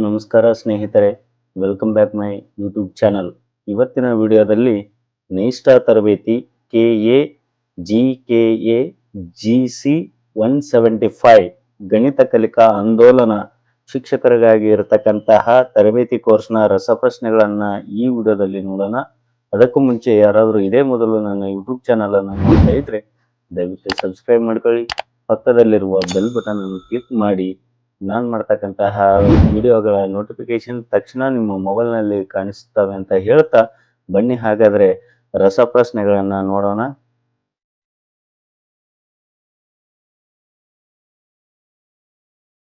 Hello ನಮಸ್ಕಾರ ಸ್ನೇಹಿತರೆ welcome back my YouTube channel ಇವತ್ತಿನ ವಿಡಿಯೋದಲ್ಲಿ ನೈಷ್ಠ ತರಬೇತಿ K A G K A G C one seventy five ಗಣಿತ ಕಲಿಕಾ ಆಂದೋಲನ ಶಿಕ್ಷಕರಿಗಾಗಿ ಇರತಕ್ಕಂತಹ ತರಬೇತಿ ಕೋರ್ಸ್ನ ರಸಪ್ರಶ್ನೆಗಳನ್ನು ಈ ವಿಡಿಯೋದಲ್ಲಿ ನೋಡೋಣ. ಅದಕ್ಕೂ ಮುಂಚೆ ಯಾರಾದರೂ ಇದೇ ಮೊದಲು ನನ್ನ ಯೂಟ್ಯೂಬ್ ಚಾನಲನ್ನು ನೋಡ್ತಾ ಇದ್ರೆ ದಯವಿಟ್ಟು ಸಬ್ಸ್ಕ್ರೈಬ್ ಮಾಡ್ಕೊಳ್ಳಿ. ಪಕ್ಕದಲ್ಲಿರುವ ಬೆಲ್ ಬಟನ್ ಅನ್ನು ಕ್ಲಿಕ್ ಮಾಡಿ. ನಾನು ಮಾಡ್ತಕ್ಕಂತಹ ವಿಡಿಯೋಗಳ ನೋಟಿಫಿಕೇಶನ್ ತಕ್ಷಣ ನಿಮ್ಮ ಮೊಬೈಲ್ನಲ್ಲಿ ಕಾಣಿಸ್ತವೆ ಅಂತ ಹೇಳ್ತಾ ಬನ್ನಿ. ಹಾಗಾದ್ರೆ ರಸಪ್ರಶ್ನೆಗಳನ್ನು ನೋಡೋಣ.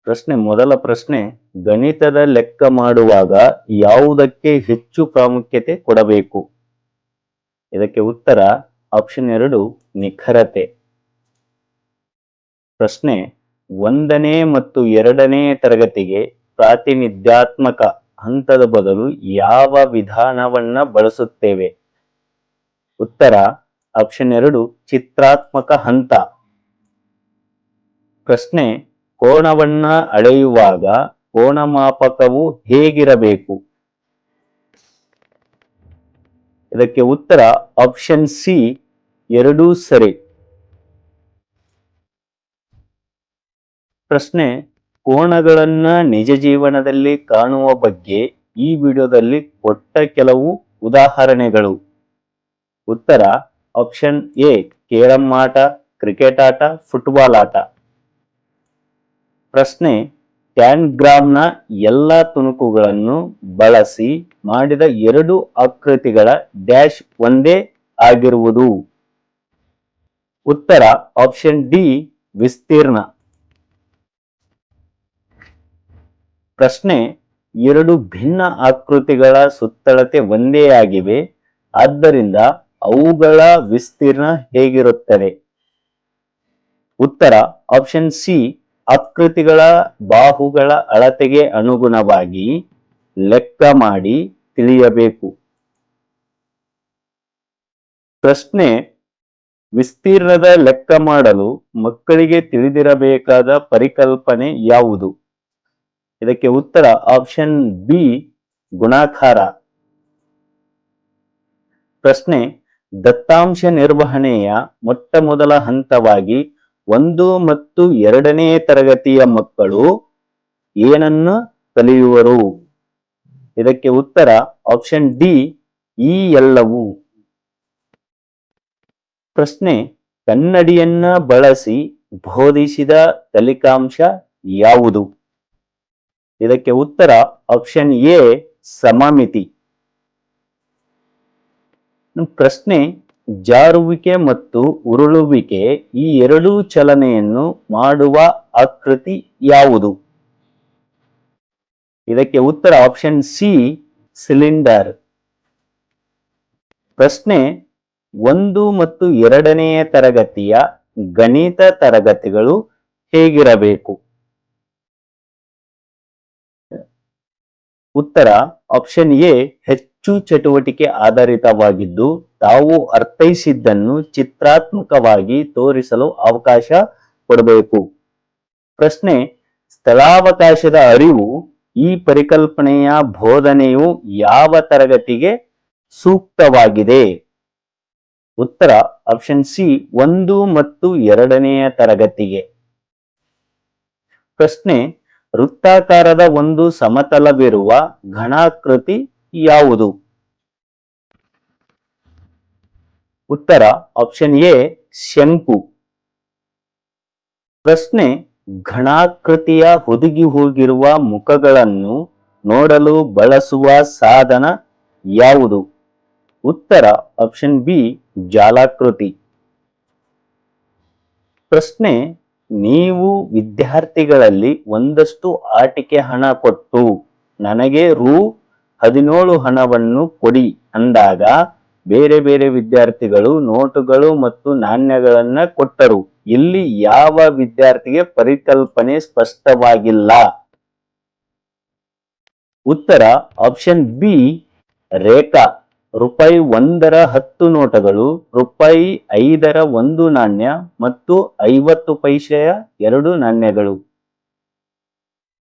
ಪ್ರಶ್ನೆ, ಮೊದಲ ಪ್ರಶ್ನೆ, ಗಣಿತದ ಲೆಕ್ಕ ಮಾಡುವಾಗ ಯಾವುದಕ್ಕೆ ಹೆಚ್ಚು ಪ್ರಾಮುಖ್ಯತೆ ಕೊಡಬೇಕು? ಇದಕ್ಕೆ ಉತ್ತರ ಆಪ್ಷನ್ ಎರಡು, ನಿಖರತೆ. ಪ್ರಶ್ನೆ ಒಂದನೇ ಮತ್ತು ಎರಡನೇ ತರಗತಿಗೆ ಪ್ರಾತಿನಿಧ್ಯಾತ್ಮಕ ಹಂತದ ಬದಲು ಯಾವ ವಿಧಾನವನ್ನ ಬಳಸುತ್ತೇವೆ? ಉತ್ತರ ಆಪ್ಷನ್ ಎರಡು, ಚಿತ್ರಾತ್ಮಕ ಹಂತ. ಪ್ರಶ್ನೆ ಕೋಣವನ್ನ ಅಳೆಯುವಾಗ ಕೋಣಮಾಪಕವು ಹೇಗಿರಬೇಕು? ಇದಕ್ಕೆ ಉತ್ತರ ಆಪ್ಷನ್ ಸಿ, ಎರಡೂ ಸರಿ. ಪ್ರಶ್ನೆ, ಕೋಣಗಳನ್ನ ನಿಜ ಜೀವನದಲ್ಲಿ ಕಾಣುವ ಬಗ್ಗೆ ಈ ವಿಡಿಯೋದಲ್ಲಿ ಕೊಟ್ಟ ಕೆಲವು ಉದಾಹರಣೆಗಳು. ಉತ್ತರ ಆಪ್ಷನ್ ಎ ಕೇರಂ ಆಟ, ಕ್ರಿಕೆಟ್ ಆಟ ಫುಟ್ಬಾಲ್ ಆಟ. ಪ್ರಶ್ನೆ ಟ್ಯಾನ್ಗ್ರಾಮ್ನ ಎಲ್ಲ ತುಣುಕುಗಳನ್ನು ಬಳಸಿ ಮಾಡಿದ ಎರಡು ಆಕೃತಿಗಳ ಡ್ಯಾಶ್ ಒಂದೇ ಆಗಿರುವುದು. ಉತ್ತರ ಆಪ್ಷನ್ ಡಿ ವಿಸ್ತೀರ್ಣ. ಪ್ರಶ್ನೆ ಎರಡು ಭಿನ್ನ ಆಕೃತಿಗಳ ಸುತ್ತಳತೆ ಒಂದೇ ಆಗಿವೆ. ಆದ್ದರಿಂದ ಅವುಗಳ ವಿಸ್ತೀರ್ಣ ಹೇಗಿರುತ್ತದೆ? ಉತ್ತರ ಆಪ್ಷನ್ ಸಿ ಆಕೃತಿಗಳ ಬಾಹುಗಳ ಅಳತೆಗೆ ಅನುಗುಣವಾಗಿ ಲೆಕ್ಕ ಮಾಡಿ ತಿಳಿಯಬೇಕು. ಪ್ರಶ್ನೆ, ವಿಸ್ತೀರ್ಣದ ಲೆಕ್ಕ ಮಾಡಲು ಮಕ್ಕಳಿಗೆ ತಿಳಿದಿರಬೇಕಾದ ಪರಿಕಲ್ಪನೆ ಯಾವುದು? ಇದಕ್ಕೆ ಉತ್ತರ ಆಪ್ಷನ್ ಬಿ ಗುಣಾಕಾರ. ಪ್ರಶ್ನೆ, ದತ್ತಾಂಶ ನಿರ್ವಹಣೆಯ ಮೊಟ್ಟ ಮೊದಲ ಹಂತವಾಗಿ ಒಂದು ಮತ್ತು ಎರಡನೇ ತರಗತಿಯ ಮಕ್ಕಳು ಏನನ್ನು ಕಲಿಯುವರು? ಇದಕ್ಕೆ ಉತ್ತರ ಆಪ್ಷನ್ ಡಿ ಈ ಎಲ್ಲವೂ. ಪ್ರಶ್ನೆ, ಕನ್ನಡಿಯನ್ನ ಬಳಸಿ ಬೋಧಿಸಿದ ಕಲಿಕಾಂಶ ಯಾವುದು? ಇದಕ್ಕೆ ಉತ್ತರ ಆಪ್ಷನ್ ಎ ಸಮಮಿತಿ. ಪ್ರಶ್ನೆ, ಜಾರುವಿಕೆ ಮತ್ತು ಉರುಳುವಿಕೆ ಈ ಎರಡೂ ಚಲನೆಯನ್ನು ಮಾಡುವ ಆಕೃತಿ ಯಾವುದು? ಇದಕ್ಕೆ ಉತ್ತರ ಆಪ್ಷನ್ ಸಿ ಸಿಲಿಂಡರ್ ಪ್ರಶ್ನೆ, ಒಂದು ಮತ್ತು ಎರಡನೆಯ ತರಗತಿಯ ಗಣಿತ ತರಗತಿಗಳು ಹೇಗಿರಬೇಕು? ಉತ್ತರ ಆಪ್ಷನ್ ಎ, ಹೆಚ್ಚು ಚಟುವಟಿಕೆ ಆಧಾರಿತವಾಗಿದ್ದು, ತಾವು ಅರ್ಥೈಸಿದ್ದನ್ನು ಚಿತ್ರಾತ್ಮಕವಾಗಿ ತೋರಿಸಲು ಅವಕಾಶ ಕೊಡಬೇಕು. ಪ್ರಶ್ನೆ, ಸ್ಥಳಾವಕಾಶದ ಅರಿವು, ಈ ಪರಿಕಲ್ಪನೆಯ ಬೋಧನೆಯು ಯಾವ ತರಗತಿಗೆ ಸೂಕ್ತವಾಗಿದೆ? ಉತ್ತರ ಆಪ್ಷನ್ ಸಿ, ಒಂದು ಮತ್ತು ಎರಡನೆಯ ತರಗತಿಗೆ. ಪ್ರಶ್ನೆ ವೃತ್ತಾಕಾರದ ಒಂದು ಸಮತಲವಿರುವ ಘನಾಕೃತಿ ಯಾವುದು? ಉತ್ತರ ಆಪ್ಷನ್ ಎ ಶಂಕು. ಪ್ರಶ್ನೆ, ಘನಾಕೃತಿಯ ಹುದುಗಿ ಹೋಗಿರುವ ಮುಖಗಳನ್ನು ನೋಡಲು ಬಳಸುವ ಸಾಧನ ಯಾವುದು? ಉತ್ತರ ಆಪ್ಷನ್ ಬಿ ಜಾಲಾಕೃತಿ. ಪ್ರಶ್ನೆ ನೀವು ವಿದ್ಯಾರ್ಥಿಗಳಲ್ಲಿ ಒಂದಷ್ಟು ಆಟಿಕೆ ಹಣ ಕೊಟ್ಟು ನನಗೆ ರು ಹದಿನೇಳು ಹಣವನ್ನು ಕೊಡಿ ಅಂದಾಗ ಬೇರೆ ಬೇರೆ ವಿದ್ಯಾರ್ಥಿಗಳು ನೋಟುಗಳು ಮತ್ತು ನಾಣ್ಯಗಳನ್ನ ಕೊಟ್ಟರು. ಇಲ್ಲಿ ಯಾವ ವಿದ್ಯಾರ್ಥಿಗೆ ಪರಿಕಲ್ಪನೆ ಸ್ಪಷ್ಟವಾಗಿಲ್ಲ. ಉತ್ತರ, ಆಪ್ಷನ್ ಬಿ, ರೇಖಾ. ರೂಪಾಯಿ ಒಂದರ ಹತ್ತು ನೋಟಗಳು, ರೂಪಾಯಿ ಐದರ ಒಂದು ನಾಣ್ಯ ಮತ್ತು ಐವತ್ತು ಪೈಸೆಯ ಎರಡು ನಾಣ್ಯಗಳು.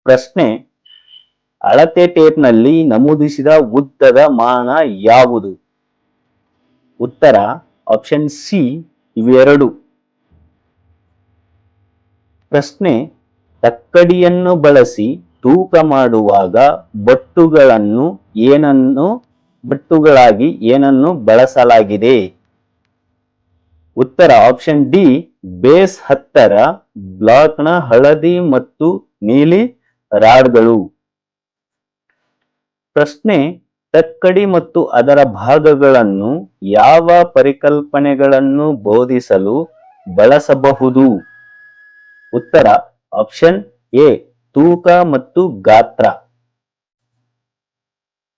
ಪ್ರಶ್ನೆ, ಅಳತೆ ಟೇಪ್ನಲ್ಲಿ ನಮೂದಿಸಿದ ಉದ್ದದ ಮಾನ ಯಾವುದು? ಉತ್ತರ, ಆಪ್ಷನ್ ಸಿ, ಇವೆರಡು. ಪ್ರಶ್ನೆ, ತಕ್ಕಡಿಯನ್ನು ಬಳಸಿ ತೂಕ ಮಾಡುವಾಗ ಬಟ್ಟುಗಳನ್ನು ಏನನ್ನು ಬಟ್ಟುಗಳಾಗಿ ಏನನ್ನು ಬಳಸಲಾಗಿದೆ? ಉತ್ತರ ಆಪ್ಷನ್ ಡಿ ಬೇಸ್ ಹತ್ತರ ಬ್ಲಾಕ್ನ ಹಳದಿ ಮತ್ತು ನೀಲಿ ರಾಡ್ಗಳು. ಪ್ರಶ್ನೆ, ತಕ್ಕಡಿ ಮತ್ತು ಅದರ ಭಾಗಗಳನ್ನು ಯಾವ ಪರಿಕಲ್ಪನೆಗಳನ್ನು ಬೋಧಿಸಲು ಬಳಸಬಹುದು? ಉತ್ತರ ಆಪ್ಷನ್ ಎ ತೂಕ ಮತ್ತು ಗಾತ್ರ.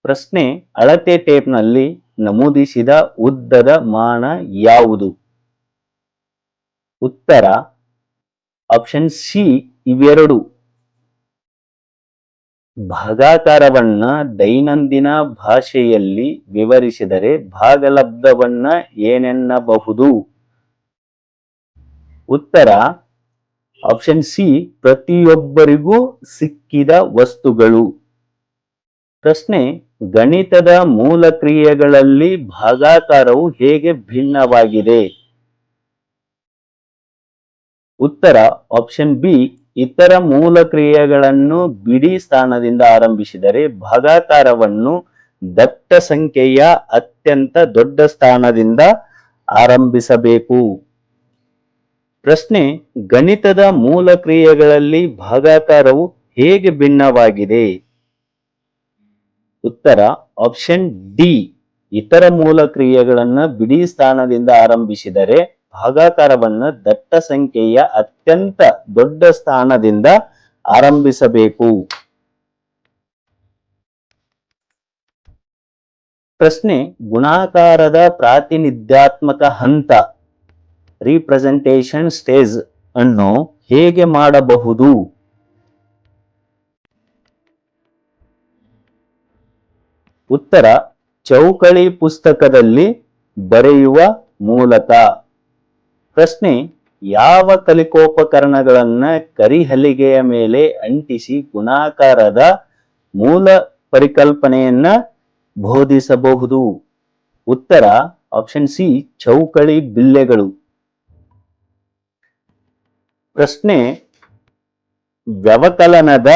ಪ್ರಶ್ನೆ ಅಳತೆ ಟೇಪ್ನಲ್ಲಿ ನಮೂದಿಸಿದ ಉದ್ದದ ಮಾನ ಯಾವುದು? ಉತ್ತರ, ಆಪ್ಷನ್ ಸಿ ಇವೆರಡು. ಭಾಗಾಕಾರವನ್ನ ದೈನಂದಿನ ಭಾಷೆಯಲ್ಲಿ ವಿವರಿಸಿದರೆ ಭಾಗಲಬ್ಧವನ್ನ ಏನೆನ್ನಬಹುದು? ಉತ್ತರ, ಆಪ್ಷನ್ ಸಿ ಪ್ರತಿಯೊಬ್ಬರಿಗೂ ಸಿಕ್ಕಿದ ವಸ್ತುಗಳು. ಪ್ರಶ್ನೆ, ಗಣಿತದ ಮೂಲ ಕ್ರಿಯೆಗಳಲ್ಲಿ ಭಾಗಾಕಾರವು ಹೇಗೆ ಭಿನ್ನವಾಗಿದೆ? ಉತ್ತರ ಆಪ್ಷನ್ ಬಿ ಇತರ ಮೂಲ ಕ್ರಿಯೆಗಳನ್ನು ಬಿಡಿ ಸ್ಥಾನದಿಂದ ಆರಂಭಿಸಿದರೆ ಭಾಗಾಕಾರವನ್ನು ದಟ್ಟ ಸಂಖ್ಯೆಯ ಅತ್ಯಂತ ದೊಡ್ಡ ಸ್ಥಾನದಿಂದ ಆರಂಭಿಸಬೇಕು. ಪ್ರಶ್ನೆ, ಗಣಿತದ ಮೂಲ ಕ್ರಿಯೆಗಳಲ್ಲಿ ಭಾಗಾಕಾರವು ಹೇಗೆ ಭಿನ್ನವಾಗಿದೆ? ಉತ್ತರ ಆಪ್ಷನ್ ಡಿ ಇತರ ಮೂಲ ಕ್ರಿಯೆಗಳನ್ನ ಬಿಡಿ ಸ್ಥಾನದಿಂದ ಆರಂಭಿಸಿದರೆ ಭಾಗಾಕಾರವನ್ನ ದಟ್ಟ ಸಂಖ್ಯೆಯ ಅತ್ಯಂತ ದೊಡ್ಡ ಸ್ಥಾನದಿಂದ ಆರಂಭಿಸಬೇಕು. ಪ್ರಶ್ನೆ, ಗುಣಾಕಾರದ ಪ್ರಾತಿನಿಧ್ಯಾತ್ಮಕ ಹಂತ ರೀಪ್ರೆಸೆಂಟೇಷನ್ ಸ್ಟೇಜ್ ಅನ್ನು ಹೇಗೆ ಮಾಡಬಹುದು? ಉತ್ತರ ಚೌಕಳಿ ಪುಸ್ತಕದಲ್ಲಿ ಬರೆಯುವ ಮೂಲಕ. ಪ್ರಶ್ನೆ, ಯಾವ ಕಲಿಕೋಪಕರಣಗಳನ್ನ ಕರಿಹಲಿಗೆಯ ಮೇಲೆ ಅಂಟಿಸಿ ಗುಣಾಕಾರದ ಮೂಲ ಪರಿಕಲ್ಪನೆಯನ್ನ ಬೋಧಿಸಬಹುದು? ಉತ್ತರ ಆಪ್ಷನ್ ಸಿ ಚೌಕಳಿ ಬಿಲ್ಲೆಗಳು. ಪ್ರಶ್ನೆ, ವ್ಯವಕಲನದ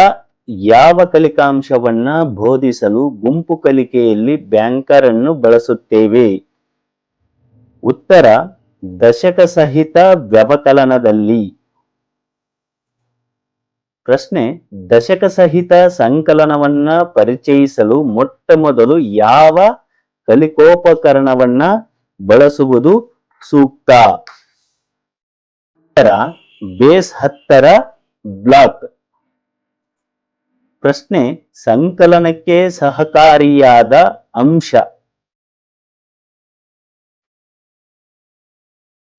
ಯಾವ ಕಲಿಕಾಂಶವನ್ನ ಬೋಧಿಸಲು ಗುಂಪು ಕಲಿಕೆಯಲ್ಲಿ ಬ್ಯಾಂಕರ್ ಅನ್ನು ಬಳಸುತ್ತೇವೆ? ಉತ್ತರ, ದಶಕ ಸಹಿತ ವ್ಯವಕಲನದಲ್ಲಿ. ಪ್ರಶ್ನೆ, ದಶಕ ಸಹಿತ ಸಂಕಲನವನ್ನ ಪರಿಚಯಿಸಲು ಮೊಟ್ಟ ಮೊದಲು ಯಾವ ಕಲಿಕೋಪಕರಣವನ್ನ ಬಳಸುವುದು ಸೂಕ್ತ? ಬೇಸ್ ಹತ್ತರ, ಬ್ಲಾಕ್. ಪ್ರಶ್ನೆ, ಸಂಕಲನಕ್ಕೆ ಸಹಕಾರಿಯಾದ ಅಂಶ.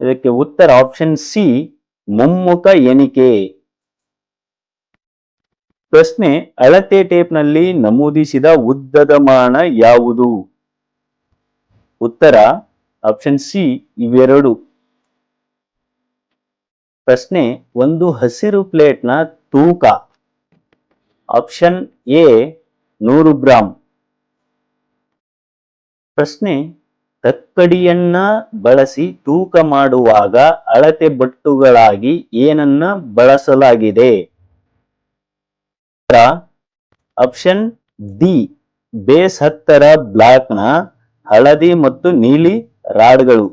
ಇದಕ್ಕೆ ಉತ್ತರ ಆಪ್ಷನ್ ಸಿ ಮುಮ್ಮುಖ ಎಣಿಕೆ. ಪ್ರಶ್ನೆ, ಅಳತೆ ಟೇಪ್ನಲ್ಲಿ ನಮೂದಿಸಿದ ಉದ್ದದ ಮಾನ ಯಾವುದು? ಉತ್ತರ ಆಪ್ಷನ್ ಸಿ ಇವೆರಡು. ಪ್ರಶ್ನೆ, ಒಂದು ಹಸಿರು ಪ್ಲೇಟ್ನ ತೂಕ. ಆಪ್ಷನ್ ಎ ನೂರು ಗ್ರಾಂ. ಪ್ರಶ್ನೆ, ತಕ್ಕಡಿಯನ್ನ ಬಳಸಿ ತೂಕ ಮಾಡುವಾಗ ಅಳತೆ ಬಟ್ಟುಗಳಾಗಿ ಏನನ್ನ ಬಳಸಲಾಗಿದೆ? ಆಪ್ಷನ್ ಡಿ ಬೇಸ್ ಹತ್ತರ ಬ್ಲಾಕ್ನ ಹಳದಿ ಮತ್ತು ನೀಲಿ ರಾಡ್ಗಳು.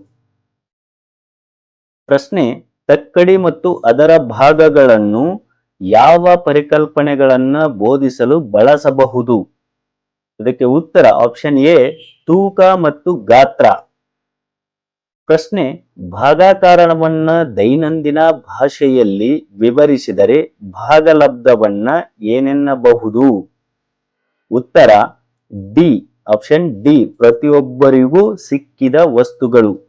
ಪ್ರಶ್ನೆ, ತಕ್ಕಡಿ ಮತ್ತು ಅದರ ಭಾಗಗಳನ್ನು ಯಾವ ಪರಿಕಲ್ಪನೆಗಳನ್ನು ಬೋಧಿಸಲು ಬಳಸಬಹುದು? ಇದಕ್ಕೆ ಉತ್ತರ ಆಪ್ಷನ್ ಎ, ತೂಕ ಮತ್ತು ಗಾತ್ರ. ಪ್ರಶ್ನೆ, ಭಾಗಾಕಾರಣವನ್ನ ದೈನಂದಿನ ಭಾಷೆಯಲ್ಲಿ ವಿವರಿಸಿದರೆ ಭಾಗಲಬ್ಧವನ್ನ ಏನೆನ್ನಬಹುದು? ಉತ್ತರ ಡಿ ಆಪ್ಷನ್ ಡಿ ಪ್ರತಿಯೊಬ್ಬರಿಗೂ ಸಿಕ್ಕಿದ ವಸ್ತುಗಳು.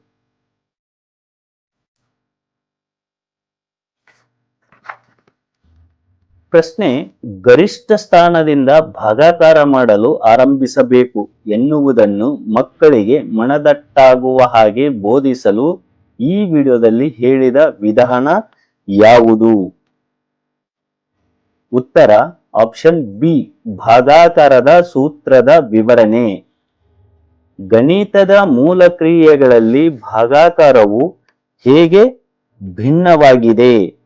ಪ್ರಶ್ನೆ, ಗರಿಷ್ಠ ಸ್ಥಾನದಿಂದ ಭಾಗಾಕಾರ ಮಾಡಲು ಆರಂಭಿಸಬೇಕು ಎನ್ನುವುದನ್ನು ಮಕ್ಕಳಿಗೆ ಮನದಟ್ಟಾಗುವ ಹಾಗೆ ಬೋಧಿಸಲು ಈ ವಿಡಿಯೋದಲ್ಲಿ ಹೇಳಿದ ವಿಧಾನ ಯಾವುದು? ಉತ್ತರ, ಆಪ್ಷನ್ ಬಿ, ಭಾಗಾಕಾರದ ಸೂತ್ರದ ವಿವರಣೆ. ಗಣಿತದ ಮೂಲ ಕ್ರಿಯೆಗಳಲ್ಲಿ ಭಾಗಾಕಾರವು ಹೇಗೆ ಭಿನ್ನವಾಗಿದೆ?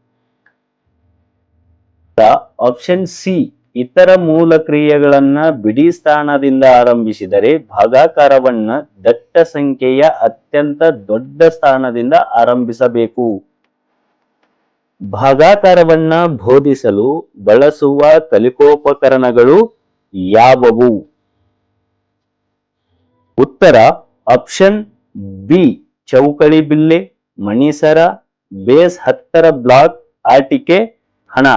ಆಪ್ಷನ್ ಸಿ ಇತರ ಮೂಲ ಕ್ರಿಯೆಗಳನ್ನ ಬಿಡಿ ಸ್ಥಾನದಿಂದ ಆರಂಭಿಸಿದರೆ ಭಾಗಾಕಾರವನ್ನ ದಟ್ಟ ಸಂಖ್ಯೆಯ ಅತ್ಯಂತ ದೊಡ್ಡ ಸ್ಥಾನದಿಂದ ಆರಂಭಿಸಬೇಕು. ಭಾಗಾಕಾರವನ್ನ ಬೋಧಿಸಲು ಬಳಸುವ ಕಲಿಕೋಪಕರಣಗಳು ಯಾವುವು? ಉತ್ತರ ಆಪ್ಷನ್ ಬಿ ಚೌಕಳಿ ಬಿಲ್ಲೆ, ಮಣಿಸರ, ಬೇಸ್ ಹತ್ತರ ಬ್ಲಾಕ್ ಆಟಿಕೆ, ಹಣ.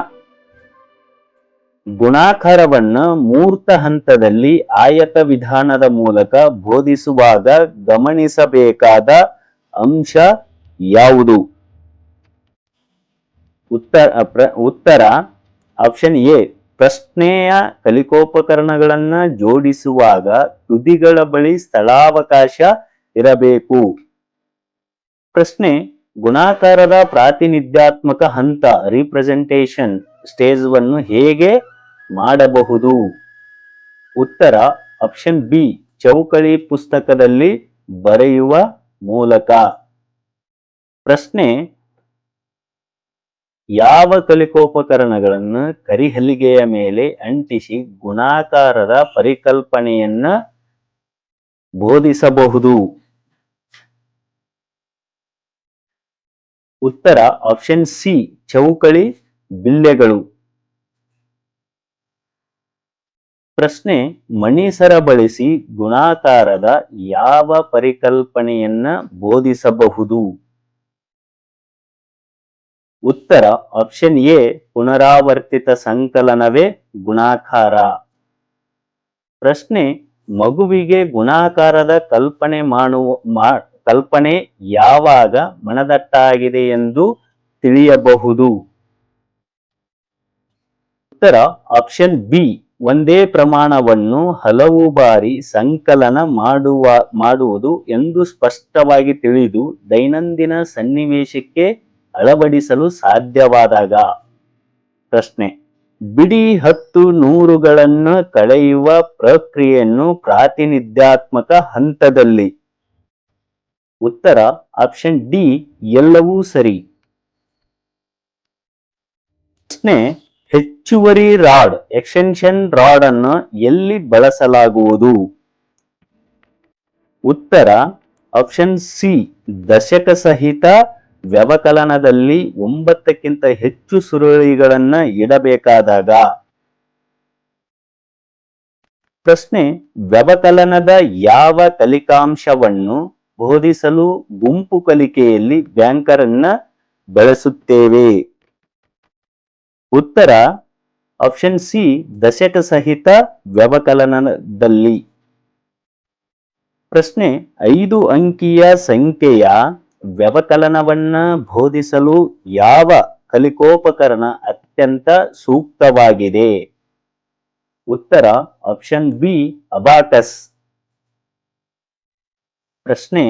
ಗುಣಾಕಾರವನ್ನ ಮೂರ್ತ ಹಂತದಲ್ಲಿ ಆಯತ ವಿಧಾನದ ಮೂಲಕ ಬೋಧಿಸುವಾಗ ಗಮನಿಸಬೇಕಾದ ಅಂಶ ಯಾವುದು? ಉತ್ತರ ಉತ್ತರ. ಆಪ್ಷನ್ ಎ, ಪ್ರಶ್ನೆಯ ಕಲಿಕೋಪಕರಣಗಳನ್ನ ಜೋಡಿಸುವಾಗ ತುದಿಗಳ ಬಳಿ ಸ್ಥಳಾವಕಾಶ ಇರಬೇಕು. ಪ್ರಶ್ನೆ, ಗುಣಾಕಾರದ ಪ್ರಾತಿನಿಧ್ಯಾತ್ಮಕ ಹಂತ ರಿಪ್ರೆಸೆಂಟೇಷನ್ ಸ್ಟೇಜ್ವನ್ನು ಹೇಗೆ ಮಾಡಬಹುದು. ಉತ್ತರ ಆಪ್ಷನ್ ಬಿ ಚೌಕಳಿ ಪುಸ್ತಕದಲ್ಲಿ ಬರೆಯುವ ಮೂಲಕ. ಪ್ರಶ್ನೆ, ಯಾವ ಕಲಿಕೋಪಕರಣಗಳನ್ನು ಕರಿಹಲಿಗೆಯ ಮೇಲೆ ಅಂಟಿಸಿ ಗುಣಾಕಾರದ ಪರಿಕಲ್ಪನೆಯನ್ನ ಬೋಧಿಸಬಹುದು? ಉತ್ತರ ಆಪ್ಷನ್ ಸಿ ಚೌಕಳಿ ಬಿಲ್ಲೆಗಳು. ಪ್ರಶ್ನೆ, ಮಣಿಸರ ಬಳಸಿ ಗುಣಾಕಾರದ ಯಾವ ಪರಿಕಲ್ಪನೆಯನ್ನ ಬೋಧಿಸಬಹುದು? ಉತ್ತರ ಆಪ್ಷನ್ ಎ ಪುನರಾವರ್ತಿತ ಸಂಕಲನವೇ ಗುಣಾಕಾರ. ಪ್ರಶ್ನೆ, ಮಗುವಿಗೆ ಗುಣಾಕಾರದ ಕಲ್ಪನೆ ಮಾಡುವ ಕಲ್ಪನೆ ಯಾವಾಗ ಮನದಟ್ಟಾಗಿದೆ ಎಂದು ತಿಳಿಯಬಹುದು? ಉತ್ತರ ಆಪ್ಷನ್ ಬಿ ಒಂದೇ ಪ್ರಮಾಣವನ್ನು ಹಲವು ಬಾರಿ ಸಂಕಲನ ಮಾಡುವ, ಮಾಡುವುದು ಎಂದು ಸ್ಪಷ್ಟವಾಗಿ ತಿಳಿದು ದೈನಂದಿನ ಸನ್ನಿವೇಶಕ್ಕೆ ಅಳವಡಿಸಲು ಸಾಧ್ಯವಾದಾಗ. ಪ್ರಶ್ನೆ, ಬಿಡಿ ಹತ್ತು ನೂರುಗಳನ್ನು ಕಳೆಯುವ ಪ್ರಕ್ರಿಯೆಯನ್ನು ಪ್ರಾತಿನಿಧ್ಯಾತ್ಮಕ ಹಂತದಲ್ಲಿ. ಉತ್ತರ, ಆಪ್ಷನ್ ಡಿ, ಎಲ್ಲವೂ ಸರಿ. ಪ್ರಶ್ನೆ ಹೆಚ್ಚುವರಿ ರಾಡ್ ಎಕ್ಸ್ಟೆನ್ಷನ್ ರಾಡ್ ಅನ್ನು ಎಲ್ಲಿ ಬಳಸಲಾಗುವುದು? ಉತ್ತರ ಆಪ್ಷನ್ ಸಿ ದಶಕ ಸಹಿತ ವ್ಯವಕಲನದಲ್ಲಿ ಒಂಬತ್ತಕ್ಕಿಂತ ಹೆಚ್ಚು ಸುರುಳಿಗಳನ್ನ ಇಡಬೇಕಾದಾಗ. ಪ್ರಶ್ನೆ, ವ್ಯವಕಲನದ ಯಾವ ಕಲಿಕಾಂಶವನ್ನು ಬೋಧಿಸಲು ಗುಂಪು ಕಲಿಕೆಯಲ್ಲಿ ಬ್ಯಾಂಕರನ್ನ ಬಳಸುತ್ತೇವೆ? ಉತ್ತರ ಆಪ್ಷನ್ ಸಿ ದಶಕ ಸಹಿತ ವ್ಯವಕಲನದಲ್ಲಿ. ಪ್ರಶ್ನೆ, ಐದು ಅಂಕಿಯ ಸಂಖ್ಯೆಯ ವ್ಯವಕಲನವನ್ನ ಬೋಧಿಸಲು ಯಾವ ಕಲಿಕೋಪಕರಣ ಅತ್ಯಂತ ಸೂಕ್ತವಾಗಿದೆ? ಉತ್ತರ ಆಪ್ಷನ್ ಬಿ ಅಬಾಕಸ್ ಪ್ರಶ್ನೆ,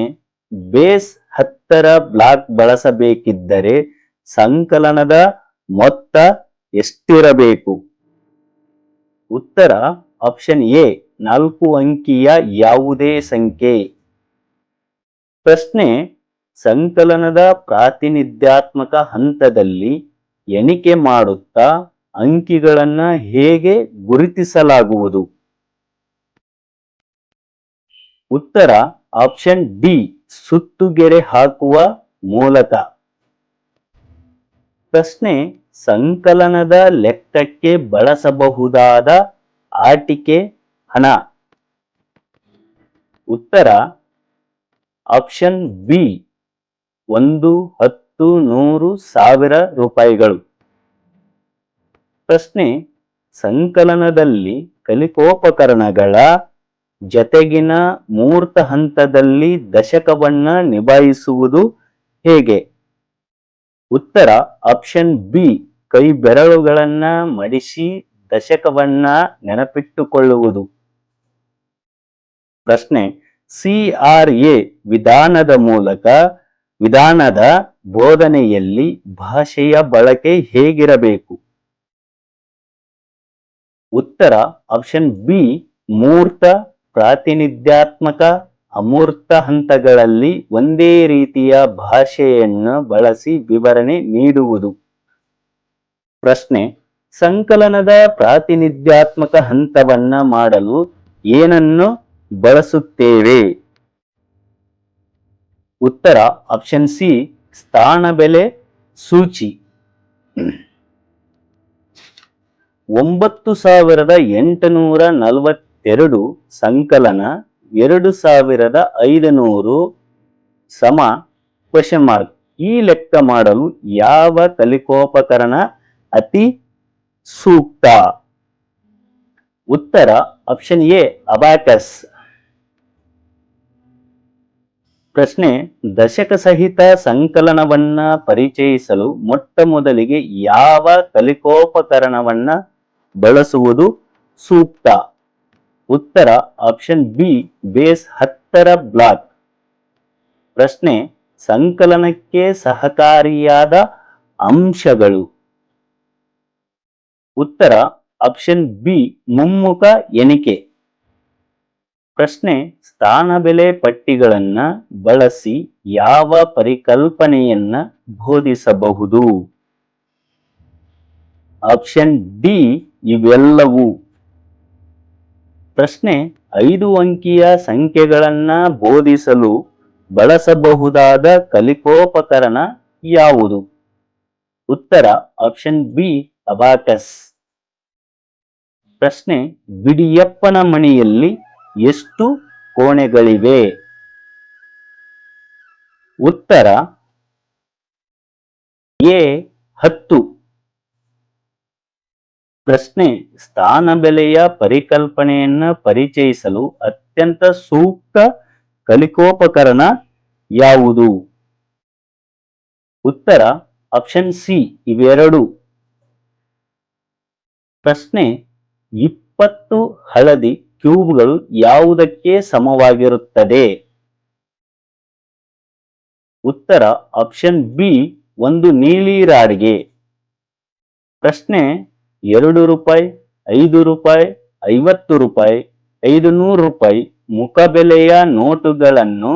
ಬೇಸ್ ಹತ್ತರ ಬ್ಲಾಕ್ ಬಳಸಬೇಕಿದ್ದರೆ ಸಂಕಲನದ ಮೊತ್ತ ಎಷ್ಟಿರಬೇಕು? ಉತ್ತರ ಆಪ್ಷನ್ ಎ ನಾಲ್ಕು ಅಂಕಿಯ ಯಾವುದೇ ಸಂಖ್ಯೆ. ಪ್ರಶ್ನೆ, ಸಂಕಲನದ ಪ್ರಾತಿನಿಧ್ಯಾತ್ಮಕ ಹಂತದಲ್ಲಿ ಎಣಿಕೆ ಮಾಡುತ್ತಾ ಅಂಕಿಗಳನ್ನು ಹೇಗೆ ಗುರುತಿಸಲಾಗುವುದು? ಉತ್ತರ ಆಪ್ಷನ್ ಡಿ ಸುತ್ತುಗೆರೆ ಹಾಕುವ ಮೂಲಕ. ಪ್ರಶ್ನೆ ಸಂಕಲನದ ಲೆಕ್ಕಕ್ಕೆ ಬಳಸಬಹುದಾದ ಆಟಿಕೆ ಹಣ. ಉತ್ತರ, ಆಪ್ಷನ್ ಬಿ, ಒಂದು, ಹತ್ತು, ನೂರು, ಸಾವಿರ ರೂಪಾಯಿಗಳು. ಪ್ರಶ್ನೆ, ಸಂಕಲನದಲ್ಲಿ ಕಲಿಕೋಪಕರಣಗಳ ಜತೆಗಿನ ಮೂರ್ತ ಹಂತದಲ್ಲಿ ದಶಕವನ್ನ ನಿಭಾಯಿಸುವುದು ಹೇಗೆ? ಉತ್ತರ ಆಪ್ಷನ್ ಬಿ, ಕೈ ಬೆರಳುಗಳನ್ನ ಮಡಿಸಿ ದಶಕವನ್ನ ನೆನಪಿಟ್ಟುಕೊಳ್ಳುವುದು. ಪ್ರಶ್ನೆ, ಸಿ ಆರ್ ಎ ವಿಧಾನದ ಮೂಲಕ ವಿಧಾನದ ಬೋಧನೆಯಲ್ಲಿ ಭಾಷೆಯ ಬಳಕೆ ಹೇಗಿರಬೇಕು? ಉತ್ತರ ಆಪ್ಷನ್ ಬಿ, ಮೂರ್ತ ಪ್ರಾತಿನಿಧ್ಯಾತ್ಮಕ ಅಮೂರ್ತ ಹಂತಗಳಲ್ಲಿ ಒಂದೇ ರೀತಿಯ ಭಾಷೆಯನ್ನು ಬಳಸಿ ವಿವರಣೆ ನೀಡುವುದು. ಪ್ರಶ್ನೆ, ಸಂಕಲನದ ಪ್ರಾತಿನಿಧ್ಯಾತ್ಮಕ ಹಂತವನ್ನ ಮಾಡಲು ಏನನ್ನು ಬಳಸುತ್ತೇವೆ? ಉತ್ತರ ಆಪ್ಷನ್ ಸಿ ಸ್ಥಾನ ಬೆಲೆ, ಸೂಚಿ. ಒಂಬತ್ತು ಸಾವಿರದ ಎಂಟುನೂರ ನಲವತ್ತೆರಡು ಸಂಕಲನ ಎರಡು ಸಾವಿರದ ಐದುನೂರು ಸಮ ಕ್ವಶನ್ ಮಾರ್ಕ್ ಈ ಲೆಕ್ಕ ಮಾಡಲು ಯಾವ ಕಲಿಕೋಪಕರಣ ಅತಿ ಸೂಕ್ತ? ಉತ್ತರ ಆಪ್ಷನ್ ಎ ಅಬಾಕಸ್ ಪ್ರಶ್ನೆ, ದಶಕ ಸಹಿತ ಸಂಕಲನವನ್ನ ಪರಿಚಯಿಸಲು ಮೊಟ್ಟ ಮೊದಲಿಗೆ ಯಾವ ಕಲಿಕೋಪಕರಣವನ್ನ ಬಳಸುವುದು ಸೂಕ್ತ? ಉತ್ತರ ಆಪ್ಷನ್ ಬಿ ಬೇಸ್ ಹತ್ತರ ಬ್ಲಾಕ್ ಪ್ರಶ್ನೆ, ಸಂಕಲನಕ್ಕೆ ಸಹಕಾರಿಯಾದ ಅಂಶಗಳು. ಉತ್ತರ ಆಪ್ಷನ್ ಬಿ ಮುಮ್ಮುಖ ಎಣಿಕೆ. ಪ್ರಶ್ನೆ, ಸ್ಥಾನ ಬೆಲೆ ಪಟ್ಟಿಗಳನ್ನ ಬಳಸಿ ಯಾವ ಪರಿಕಲ್ಪನೆಯನ್ನ ಬೋಧಿಸಬಹುದು? ಆಪ್ಷನ್ ಡಿ ಇವೆಲ್ಲವೂ. ಪ್ರಶ್ನೆ ಐದು ಅಂಕಿಯ ಸಂಖ್ಯೆಗಳನ್ನು ಬೋಧಿಸಲು ಬಳಸಬಹುದಾದ ಕಲಿಕೋಪಕರಣ ಯಾವುದು? ಉತ್ತರ ಆಪ್ಷನ್ ಬಿ ಅಬಾಕಸ್ ಪ್ರಶ್ನೆ, ಬಿಡಿಯಪ್ಪನ ಮಣಿಯಲ್ಲಿ ಎಷ್ಟು ಕೋಣೆಗಳಿವೆ? ಉತ್ತರ ಎ ಹತ್ತು. ಪ್ರಶ್ನೆ, ಸ್ಥಾನ ಬೆಲೆಯ ಪರಿಕಲ್ಪನೆಯನ್ನು ಪರಿಚಯಿಸಲು ಅತ್ಯಂತ ಸೂಕ್ತ ಕಲಿಕೋಪಕರಣ ಯಾವುದು? ಉತ್ತರ ಆಪ್ಷನ್ ಸಿ ಇವೆರಡು. ಪ್ರಶ್ನೆ, ಇಪ್ಪತ್ತು ಹಳದಿ ಕ್ಯೂಬ್ಗಳು ಯಾವುದಕ್ಕೆ ಸಮವಾಗಿರುತ್ತದೆ? ಉತ್ತರ ಆಪ್ಷನ್ ಬಿ ಒಂದು ನೀಲಿ ರಾಡ್ಗೆ. ಪ್ರಶ್ನೆ ಎರಡು ರೂಪಾಯಿ, ಐದು ರೂಪಾಯಿ, ಐವತ್ತು ರೂಪಾಯಿ ಐದು ನೂರು ರೂಪಾಯಿ ಮುಖಬೆಲೆಯ ನೋಟುಗಳನ್ನು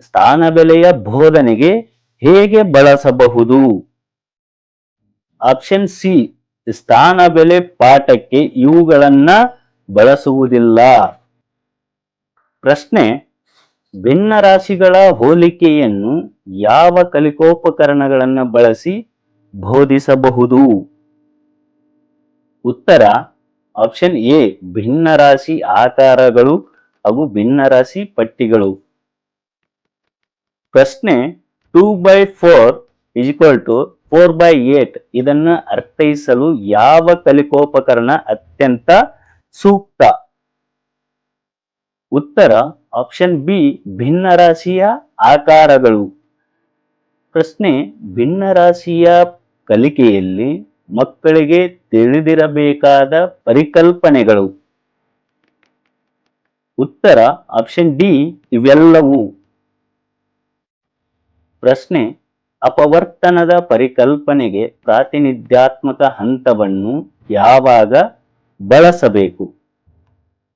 ಸ್ಥಾನ ಬೆಲೆಯ ಬೋಧನೆಗೆ ಹೇಗೆ ಬಳಸಬಹುದು? ಆಪ್ಷನ್ ಸಿ, ಸ್ಥಾನ ಬೆಲೆ ಪಾಠಕ್ಕೆ ಇವುಗಳನ್ನ ಬಳಸುವುದಿಲ್ಲ. ಪ್ರಶ್ನೆ, ಭಿನ್ನ ರಾಶಿಗಳ ಹೋಲಿಕೆಯನ್ನು ಯಾವ ಕಲಿಕೋಪಕರಣಗಳನ್ನು ಬಳಸಿ ಬೋಧಿಸಬಹುದು? ಉತ್ತರ ಆಪ್ಷನ್ ಎ ಭಿನ್ನ ರಾಶಿ ಆಕಾರಗಳು ಹಾಗೂ ಭಿನ್ನ ರಾಶಿ ಪಟ್ಟಿಗಳು. ಪ್ರಶ್ನೆ two by four equal to four by eight ಇದನ್ನ ಅರ್ಥೈಸಲು ಯಾವ ಕಲಿಕೋಪಕರಣ ಅತ್ಯಂತ ಸೂಕ್ತ? ಉತ್ತರ ಆಪ್ಷನ್ ಬಿ ಭಿನ್ನ ರಾಶಿಯ ಆಕಾರಗಳು. ಪ್ರಶ್ನೆ ಭಿನ್ನ ರಾಶಿಯ ಕಲಿಕೆಯಲ್ಲಿ ಮಕ್ಕಳಿಗೆ ತಿಳಿದಿರಬೇಕಾದ ಪರಿಕಲ್ಪನೆಗಳು. ಉತ್ತರ ಆಪ್ಷನ್ ಡಿ ಇವೆಲ್ಲವೂ. ಪ್ರಶ್ನೆ, ಅಪವರ್ತನದ ಪರಿಕಲ್ಪನೆಗೆ ಪ್ರಾತಿನಿಧ್ಯಾತ್ಮಕ ಹಂತವನ್ನು ಯಾವಾಗ ಬಳಸಬೇಕು?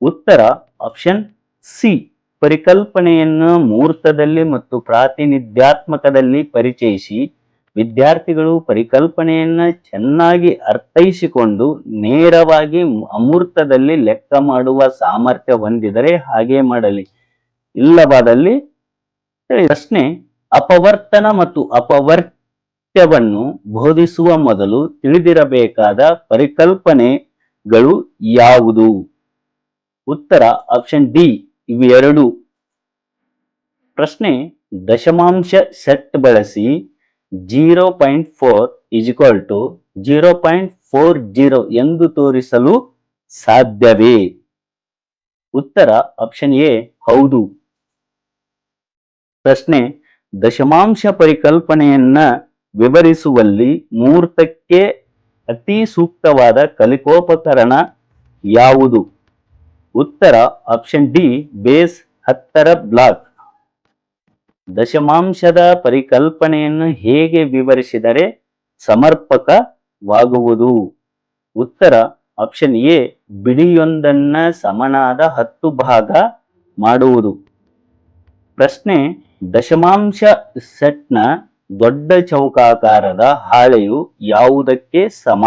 ಉತ್ತರ ಆಪ್ಷನ್ ಸಿ ಪರಿಕಲ್ಪನೆಯನ್ನು ಮೂರ್ತದಲ್ಲಿ ಮತ್ತು ಪ್ರಾತಿನಿಧ್ಯಾತ್ಮಕದಲ್ಲಿ ಪರಿಚಯಿಸಿ. ವಿದ್ಯಾರ್ಥಿಗಳು ಪರಿಕಲ್ಪನೆಯನ್ನ ಚೆನ್ನಾಗಿ ಅರ್ಥೈಸಿಕೊಂಡು ನೇರವಾಗಿ ಅಮೂರ್ತದಲ್ಲಿ ಲೆಕ್ಕ ಮಾಡುವ ಸಾಮರ್ಥ್ಯ ಹೊಂದಿದರೆ ಹಾಗೆ ಮಾಡಲಿ. ಇಲ್ಲವಾದಲ್ಲಿ ಪ್ರಶ್ನೆ ಅಪವರ್ತನ ಮತ್ತು ಅಪವರ್ತ್ಯವನ್ನು ಬೋಧಿಸುವ ಮೊದಲು ತಿಳಿದಿರಬೇಕಾದ ಪರಿಕಲ್ಪನೆಗಳು ಯಾವುದು? ಉತ್ತರ ಆಪ್ಷನ್ ಡಿ ಇವೆರಡು ಪ್ರಶ್ನೆ ದಶಮಾಂಶ ಸೆಟ್ ಬಳಸಿ zero point four is equal to zero point four zero ಎಂದು ತೋರಿಸಲು ಸಾಧ್ಯವೇ? ಉತ್ತರ ಆಪ್ಷನ್ ಎ, ಹೌದು. ಪ್ರಶ್ನೆ, ದಶಮಾಂಶ ಪರಿಕಲ್ಪನೆಯನ್ನ ವಿವರಿಸುವಲ್ಲಿ ಮುಹೂರ್ತಕ್ಕೆ ಅತಿ ಸೂಕ್ತವಾದ ಕಲಿಕೋಪಕರಣ ಯಾವುದು? ಉತ್ತರ ಆಪ್ಷನ್ ಡಿ, ಬೇಸ್ ಹತ್ತರ ಬ್ಲಾಕ್. ದಶಮಾಂಶದ ಪರಿಕಲ್ಪನೆಯನ್ನು ಹೇಗೆ ವಿವರಿಸಿದರೆ ಸಮರ್ಪಕವಾಗುವುದು? ಉತ್ತರ ಆಪ್ಷನ್ ಎ, ಬಿಡಿಯೊಂದನ್ನ ಸಮನಾದ ಹತ್ತು ಭಾಗ ಮಾಡುವುದು. ಪ್ರಶ್ನೆ, ದಶಮಾಂಶ ಸೆಟ್ನ ದೊಡ್ಡ ಚೌಕಾಕಾರದ ಹಾಳೆಯು ಯಾವುದಕ್ಕೆ ಸಮ?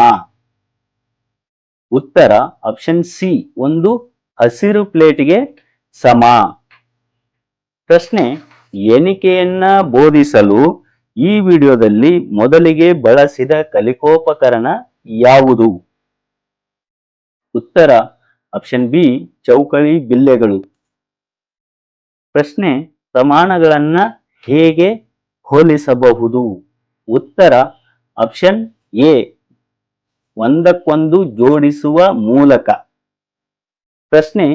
ಉತ್ತರ ಆಪ್ಷನ್ ಸಿ, ಒಂದು ಹಸಿರು ಪ್ಲೇಟ್ಗೆ ಸಮ. ಪ್ರಶ್ನೆ ಎಣಿಕೆಯನ್ನ ಬೋಧಿಸಲು ಈ ವಿಡಿಯೋದಲ್ಲಿ ಮೊದಲಿಗೆ ಬಳಸಿದ ಕಲಿಕೋಪಕರಣ ಯಾವುದು? ಉತ್ತರ ಆಪ್ಷನ್ ಬಿ ಚೌಕಳಿ ಬಿಲ್ಲೆಗಳು. ಪ್ರಶ್ನೆ, ಪ್ರಮಾಣಗಳನ್ನ ಹೇಗೆ ಹೋಲಿಸಬಹುದು? ಉತ್ತರ ಆಪ್ಷನ್ ಎ ಒಂದಕ್ಕೊಂದು ಜೋಡಿಸುವ ಮೂಲಕ. ಪ್ರಶ್ನೆ,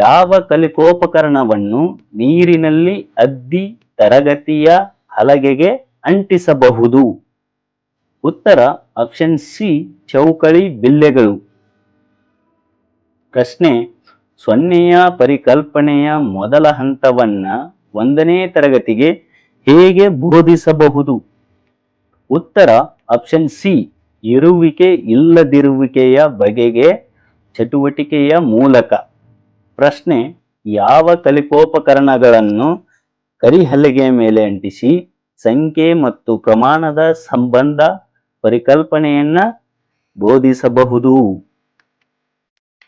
ಯಾವ ಕಲಿಕೋಪಕರಣವನ್ನು ನೀರಿನಲ್ಲಿ ಅದ್ದಿ ತರಗತಿಯ ಹಲಗೆಗೆ ಅಂಟಿಸಬಹುದು? ಉತ್ತರ ಆಪ್ಷನ್ ಸಿ ಚೌಕಳಿ ಬಿಲ್ಲೆಗಳು. ಪ್ರಶ್ನೆ, ಸೊನ್ನೆಯ ಪರಿಕಲ್ಪನೆಯ ಮೊದಲ ಹಂತವನ್ನ ಒಂದನೇ ತರಗತಿಗೆ ಹೇಗೆ ಬೋಧಿಸಬಹುದು? ಉತ್ತರ ಆಪ್ಷನ್ ಸಿ ಇರುವಿಕೆ ಇಲ್ಲದಿರುವಿಕೆಯ ಬಗೆಗೆ ಚಟುವಟಿಕೆಯ ಮೂಲಕ. ಪ್ರಶ್ನೆ, ಯಾವ ಕಲಿಕೋಪಕರಣಗಳನ್ನು ಕರಿಹಲಗೆಯ ಮೇಲೆ ಅಂಟಿಸಿ ಸಂಖ್ಯೆ ಮತ್ತು ಪ್ರಮಾಣದ ಸಂಬಂಧ ಪರಿಕಲ್ಪನೆಯನ್ನ ಬೋಧಿಸಬಹುದು?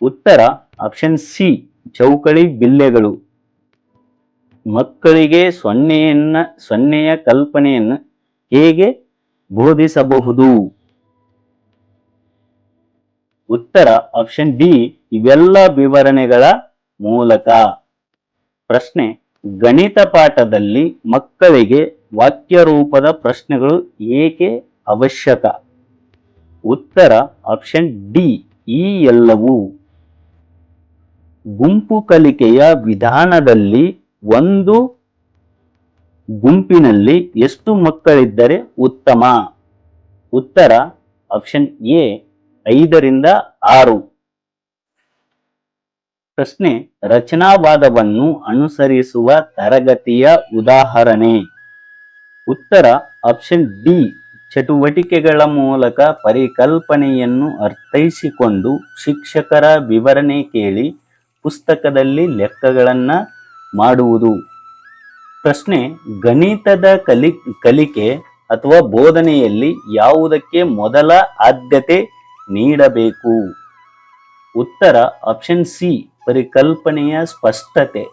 ಉತ್ತರ ಆಪ್ಷನ್ ಸಿ ಚೌಕಳಿ ಬಿಲ್ಲೆಗಳು. ಮಕ್ಕಳಿಗೆ ಸೊನ್ನೆಯನ್ನ, ಸೊನ್ನೆಯ ಕಲ್ಪನೆಯನ್ನು ಹೇಗೆ ಬೋಧಿಸಬಹುದು? ಉತ್ತರ ಆಪ್ಷನ್ ಡಿ ಇವೆಲ್ಲ ವಿವರಣೆಗಳ ಮೂಲಕ. ಪ್ರಶ್ನೆ, ಗಣಿತ ಪಾಠದಲ್ಲಿ ಮಕ್ಕಳಿಗೆ ವಾಕ್ಯ ರೂಪದ ಪ್ರಶ್ನೆಗಳು ಏಕೆ ಅವಶ್ಯಕ? ಉತ್ತರ ಆಪ್ಷನ್ ಡಿ ಈ ಎಲ್ಲವೂ. ಗುಂಪು ಕಲಿಕೆಯ ವಿಧಾನದಲ್ಲಿ ಒಂದು ಗುಂಪಿನಲ್ಲಿ ಎಷ್ಟು ಮಕ್ಕಳಿದ್ದರೆ ಉತ್ತಮ? ಉತ್ತರ ಆಪ್ಷನ್ ಎ ಐದರಿಂದ ಆರು. ಪ್ರಶ್ನೆ, ರಚನಾವಾದವನ್ನು ಅನುಸರಿಸುವ ತರಗತಿಯ ಉದಾಹರಣೆ. ಉತ್ತರ, ಆಪ್ಷನ್ ಡಿ, ಚಟುವಟಿಕೆಗಳ ಮೂಲಕ ಪರಿಕಲ್ಪನೆಯನ್ನು ಅರ್ಥೈಸಿಕೊಂಡು ಶಿಕ್ಷಕರ ವಿವರಣೆ ಕೇಳಿ ಪುಸ್ತಕದಲ್ಲಿ ಲೆಕ್ಕಗಳನ್ನು ಮಾಡುವುದು. ಪ್ರಶ್ನೆ, ಗಣಿತದ ಕಲಿ, ಕಲಿಕೆ ಅಥವಾ ಬೋಧನೆಯಲ್ಲಿ ಯಾವುದಕ್ಕೆ ಮೊದಲ ಆದ್ಯತೆ ನೀಡಬೇಕು. ಉತ್ತರ ಆಪ್ಷನ್ ಸಿ ಪರಿಕಲ್ಪನೆಯ ಸ್ಪಷ್ಟತೆ.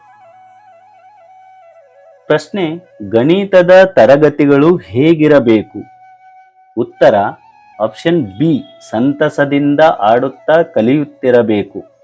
ಪ್ರಶ್ನೆ, ಗಣಿತದ ತರಗತಿಗಳು ಹೇಗಿರಬೇಕು? ಉತ್ತರ ಆಪ್ಷನ್ ಬಿ ಸಂತಸದಿಂದ ಆಡುತ್ತಾ ಕಲಿಯುತ್ತಿರಬೇಕು.